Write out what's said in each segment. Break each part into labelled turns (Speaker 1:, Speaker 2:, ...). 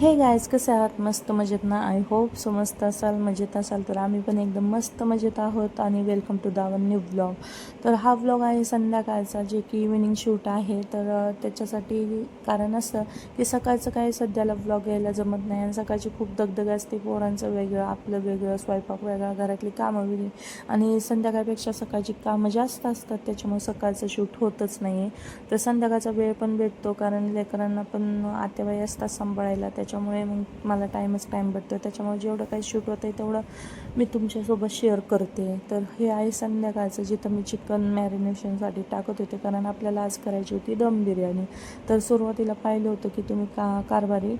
Speaker 1: हे गायज कसे आहात? मस्त मजेत ना? आय होप सो मस्त असाल मजेत असाल. तर आम्ही पण एकदम मस्त मजेत आहोत आणि वेलकम टू दावन न्यू ब्लॉग तर हा ब्लॉग आहे संध्याकाळचा जे की इव्हिनिंग शूट आहे. तर त्याच्यासाठी कारण असं की सकाळचं काही सध्याला ब्लॉग यायला जमत नाही आणि सकाळची खूप दगदग असते. पोरांचं वेगळं आपलं वेगळं स्वयंपाक वेगळा घरातली कामं वेगळी. आणि संध्याकाळपेक्षा सकाळची कामं जास्त असतात त्याच्यामुळे सकाळचं शूट होतच नाही आहे तर संध्याकाळचा वेळ पण भेटतो कारण लेकरांना पण आतेवाई असतात सांभाळायला त्याच्यामुळे मग मला टाईमच टाईम भेटतो त्याच्यामुळे जेवढं काही शूट होतं आहे तेवढं मी तुमच्यासोबत शेअर करते. तर हे आहे संध्याकाळचं जिथं मी चिकन मॅरिनेशनसाठी टाकत होते. कारण आपल्याला आज करायची होती दम बिर्याणी. तर सुरुवातीला पाहिलं होतं की तुम्ही का कारभारी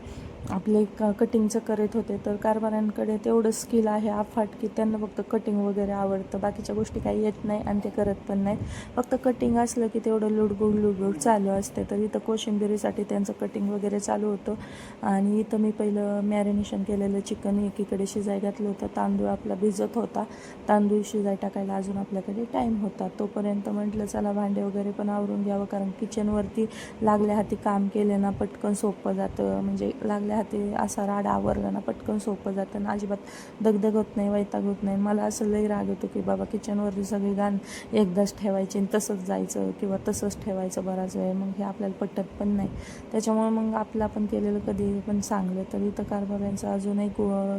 Speaker 1: आपले क कटिंगचं करत होते तर कारभाऱ्यांकडे तेवढं स्किल आहे आफाट की त्यांना फक्त कटिंग वगैरे आवडतं. बाकीच्या गोष्टी काही येत नाही आणि ते करत पण नाहीत फक्त कटिंग असलं की तेवढं लुडबुड लुडबुड चालू असते. तर इथं कोशिंबिरीसाठी त्यांचं कटिंग वगैरे चालू होतं. आणि इथं मी पहिलं मॅरिनेशन केलेलं चिकन एकीकडे शिजाय घातलं होतं. तांदूळ आपला भिजत होता. तांदूळ शिजाय टाकायला अजून आपल्याकडे टाईम होता. तोपर्यंत म्हटलं चला भांडे वगैरे पण आवरून घ्यावं कारण किचनवरती लागल्या हाती काम केलं ना पटकन सोपं जातं. म्हणजे आपल्या हाती असा राडा आवरला ना पटकन सोपं जातं ना. अजिबात दगदग होत नाही वैताग होत नाही. मला असं लई राग येतो की बाबा किचनवरती सगळी गाण एकदाच ठेवायची आणि तसंच जायचं किंवा तसंच ठेवायचं बराच वेळ. मग हे आपल्याला पटत पण नाही. त्याच्यामुळे मग आपलं आपण केलेलं कधी पण चांगलं. तर इथं कारभाऱ्यांचं अजूनही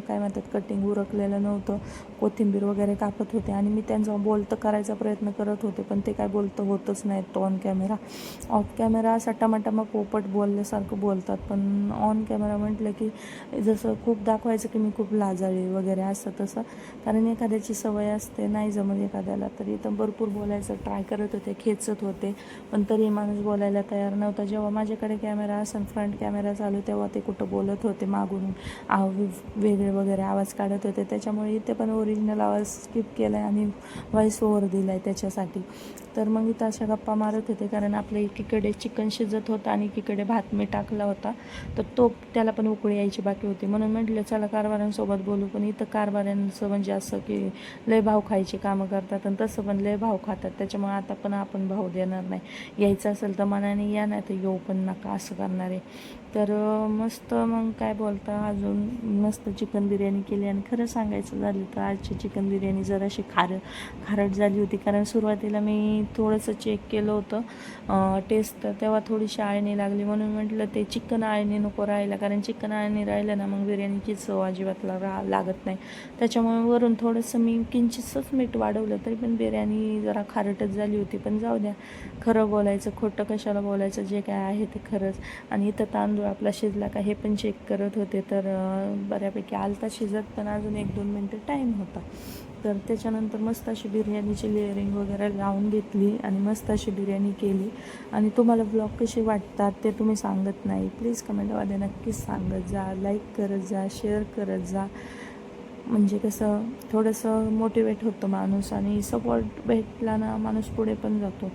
Speaker 1: काय म्हणतात कटिंग उरकलेलं नव्हतं. कोथिंबीर वगैरे कापत होते आणि मी त्यांचा बोलतं करायचा प्रयत्न करत होते पण ते काय बोलतं होतच नाही तो ऑन कॅमेरा ऑफ कॅमेरा असा टमाटमा पोपट बोलल्यासारखं बोलतात पण ऑन कॅमेरा म्हटलं की जसं खूप दाखवायचं की मी खूप लाजाळी वगैरे असं तसं. कारण एखाद्याची सवय असते नाही जमत एखाद्याला. तर इथं भरपूर बोलायचं ट्राय करत होते खेचत होते. पण तरी माणूस बोलायला तयार नव्हता. जेव्हा माझ्याकडे कॅमेरा असेल फ्रंट कॅमेरा चालू तेव्हा ते कुठं बोलत होते मागून. आव वेगळे वगैरे आवाज काढत होते. त्याच्यामुळे इथे पण ओरिजिनल आवाज स्किप केला आहे आणि व्हॉइस ओव्हर दिला आहे त्याच्यासाठी. तर मग इथं अशा गप्पा मारत होते कारण आपल्या एकीकडे चिकन शिजत होतं आणि एकीकडे भात मी टाकला होता. तर तो त्याला पण उकळी यायची बाकी होती. म्हणून म्हटलं चला कारभाऱ्यांसोबत बोलू. पण इथं कारभाऱ्यांचं म्हणजे असं की लय भाव खायची कामं करतात आणि तसं पण लय भाव खातात. त्याच्यामुळे आता पण आपण भाव देणार नाही. यायचं असेल तर मनाने या नाही तर येऊ पण नका असं करणार. आहे तर मस्त मग काय बोलता अजून मस्त चिकन बिर्याणी केली आणि खरं सांगायचं झालं तर आजची चिकन बिर्याणी जराशी खार खारट झाली होती. कारण सुरुवातीला मी थोडंसं चेक केलं होतं. टेस्ट तेव्हा थोडीशी आळणी लागली. म्हणून म्हटलं ते चिकन आळणी नको राहायला कारण चिकन आळणी राहिलं ना मग बिर्याणीची चव अजिबात ला- रा लागत नाही. त्याच्यामुळे वरून थोडंसं मी किंचितच मीठ वाढवलं तरी पण बिर्याणी जरा खारटच झाली होती. पण जाऊ द्या खरं बोलायचं खोटं कशाला बोलायचं जे काय आहे ते खरंच. आणि इथं तांदूळ आपला शिजला का हे पण चेक करत होते. तर बऱ्यापैकी आलता शिजत पण अजून एक दोन मिनटं टाईम होता. तर त्याच्यानंतर मस्त अशी बिर्याणीची लेअरिंग वगैरे लावून घेतली आणि मस्त अशी बिर्याणी केली. आणि तुम्हाला ब्लॉग कसे वाटतात ते तुम्ही सांगत नाही. प्लीज कमेंटमध्ये नक्कीच सांगत जा लाईक करत जा शेअर करत जा. म्हणजे कसं थोडंसं मोटिवेट होतं माणूस आणि सपोर्ट भेटला ना माणूस पुढे पण जातो.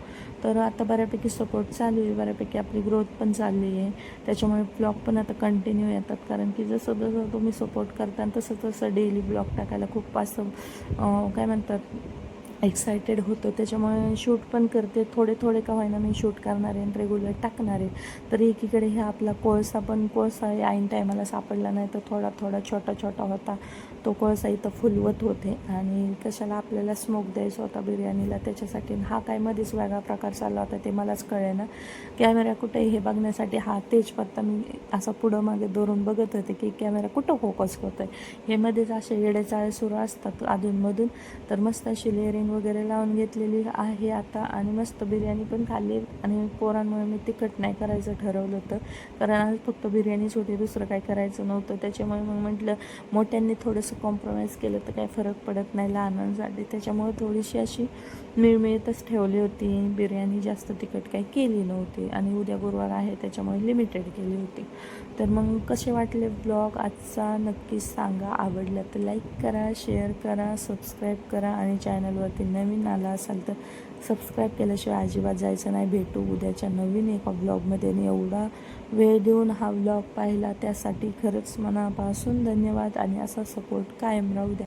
Speaker 1: तर आता बऱ्यापैकी सपोर्ट चालू आहे. बऱ्यापैकी आपली ग्रोथ पण चालली आहे. त्याच्यामुळे ब्लॉग पण आता कंटिन्यू येतात. कारण की जसं जसं तुम्ही सपोर्ट करता तसं तसं डेली ब्लॉग टाकायला खूप असं काय म्हणतात एक्सायटेड होतं. त्याच्यामुळे शूट पण करते. थोडे थोडे का होईना मी शूट करणार आहे आणि रेग्युलर टाकणार आहे. तर एकीकडे हे आपला कोळसा पण कोळसा ऐन टायमाला सापडला नाही तर थोडा थोडा छोटा छोटा होता. तो कोळसा इथं फुलवत होते आणि कशाला आपल्याला स्मोक द्यायचा होता बिर्याणीला? त्याच्यासाठी हा काय मध्येच वेगळा प्रकार चालला होता ते मलाच कळे ना कॅमेरा कुठे हे बघण्यासाठी हा तेजपत्ता मी असा पुढं मागे दोरून बघत होते की कॅमेरा कुठं फोकस होतो आहे हे मध्येच असे येडेचाळे सुरू असतात अधूनमधून. तर मस्त अशी लेअरिंग वगैरे लावून घेतलेली आहे आता. आणि मस्त बिर्याणी पण खाल्ली. आणि पोरांमुळे मी तिखट नाही करायचं ठरवलं होतं. कारण आज फक्त बिर्याणीच होती दुसरं काय करायचं नव्हतं. त्याच्यामुळे मग म्हटलं मोठ्यांनी थोडंसं कॉम्प्रोमाइज केलं तर काही फरक पडत नाही लहानांसाठी. त्याच्यामुळे थोडीशी अशी मिळमिळतच ठेवली होती. बिर्याणी जास्त तिखट काही केली नव्हती. आणि उद्या गुरुवार आहे त्याच्यामुळे लिमिटेड केली होती. तर मग कसे वाटले ब्लॉग? आजचा नक्कीच सांगा. आवडला तर लाईक करा शेअर करा सबस्क्राईब करा आणि चॅनलवरती नवीन आला असाल तर सबस्क्राईब केल्याशिवाय अजिबात जायचं नाही. भेटू उद्याच्या नवीन एका ब्लॉगमध्ये आणि एवढा वेळ देऊन हा ब्लॉग पाहिला त्यासाठी खरंच मनापासून धन्यवाद आणि असा सपोर्ट कायम राहू द्या.